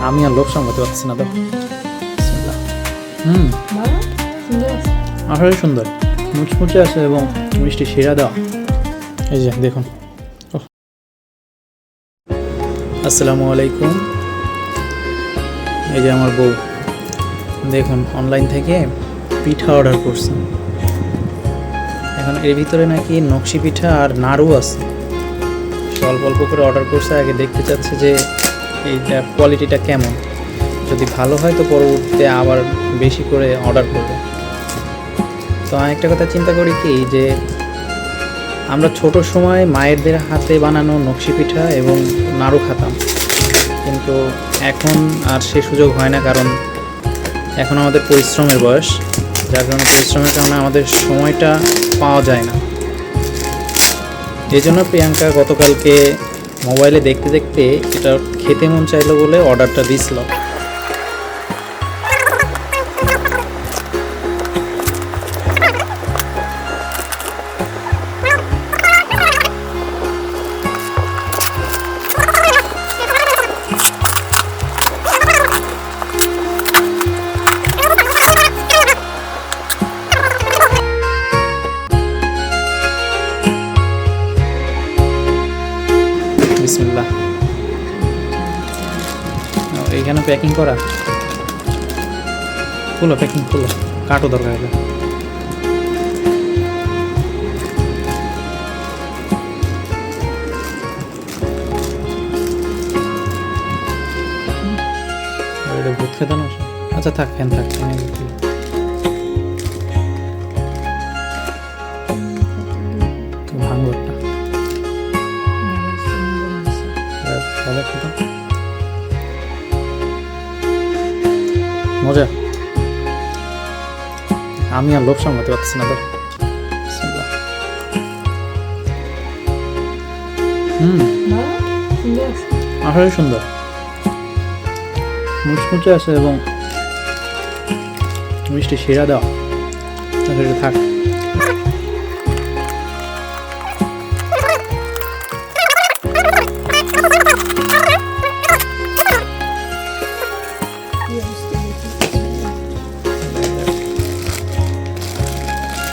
আমি আর লোভ সামলাতে পারছি না তো হুম। আসলে সুন্দর। মুচমুচে আছে এবং মিষ্টি শিরা দেওয়া। এই যে, দেখুন। আসসালামু আলাইকুম। এই যে আমার বউ। দেখুন অনলাইন থেকে পিঠা অর্ডার করছি। এখন এর ভিতরে নাকি নকশি পিঠা আর নাড়ু আছে। অল্প অল্প করে অর্ডার করছে, আগে দেখতে চাচ্ছে যে এইটার কোয়ালিটিটা কেমন? যদি ভালো হয় তো পরবর্তীতে আবার বেশি করে অর্ডার করবে। তো আমি একটা কথা চিন্তা করি কি, যে আমরা ছোট সময় মায়েরদের হাতে বানানো নকশি পিঠা এবং নাড়ু খাতাম। কিন্তু এখন আর সে সুযোগ হয় না, কারণ এখন আমাদের পরিশ্রমের বয়স। যার কারণে পরিশ্রমের কারণে আমাদের সময়টা পাওয়া যায় না। এই জন্য প্রিয়াঙ্কা গতকালকে মোবাইলে দেখতে দেখতে এটা খেতে মন চাইলো বলে অর্ডারটা দিছিল বিসমিল্লাহ। এইখানে প্যাকিং করা। খুলো প্যাকিং খুলো। কাটো দরকার ভূত আচ্ছা থাক ফ্যান থাক মজা। আমি আর লোভ সামলাতে পারছি না তো বিসমিল্লাহ। হুম। আসলে সুন্দর। মুচমুচে আছে এবং মিষ্টি দেওয়া। আচ্ছা, থাক।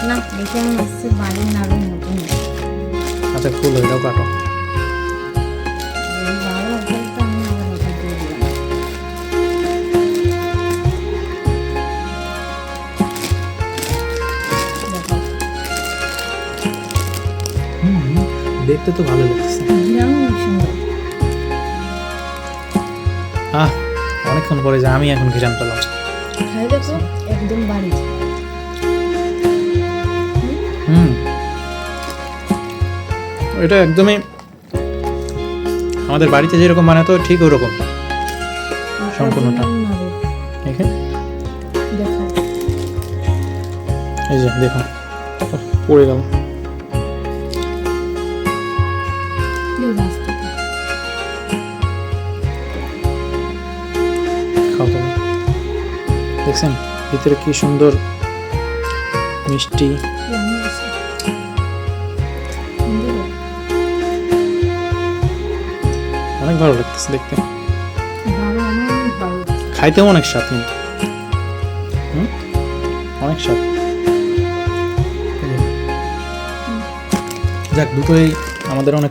না দেখে হচ্ছে বাড়ির নাড়ুর মতন আচ্ছা কাটো। ভালো হয় হুম হুম, দেখতে তো ভালো লাগছে। আহ অনেকক্ষণ পরে যে আমি এখন ঘিরান পেলাম। একদম বাড়ি। এটা একদমই আমাদের বাড়িতে যেরকম বানাতো ঠিক ওরকম। সম্পূর্ণটা। দেখো এই যে উফ, পড়ে গেল। খাও দেখছেন? ভিতরে কি সুন্দর মিষ্টি অনেক ভালো লাগতেছে দেখতে। খাইতেও অনেক স্বাদ কিন্তু। হুম? অনেক স্বাদ। যাক দুটোই আমাদের অনেক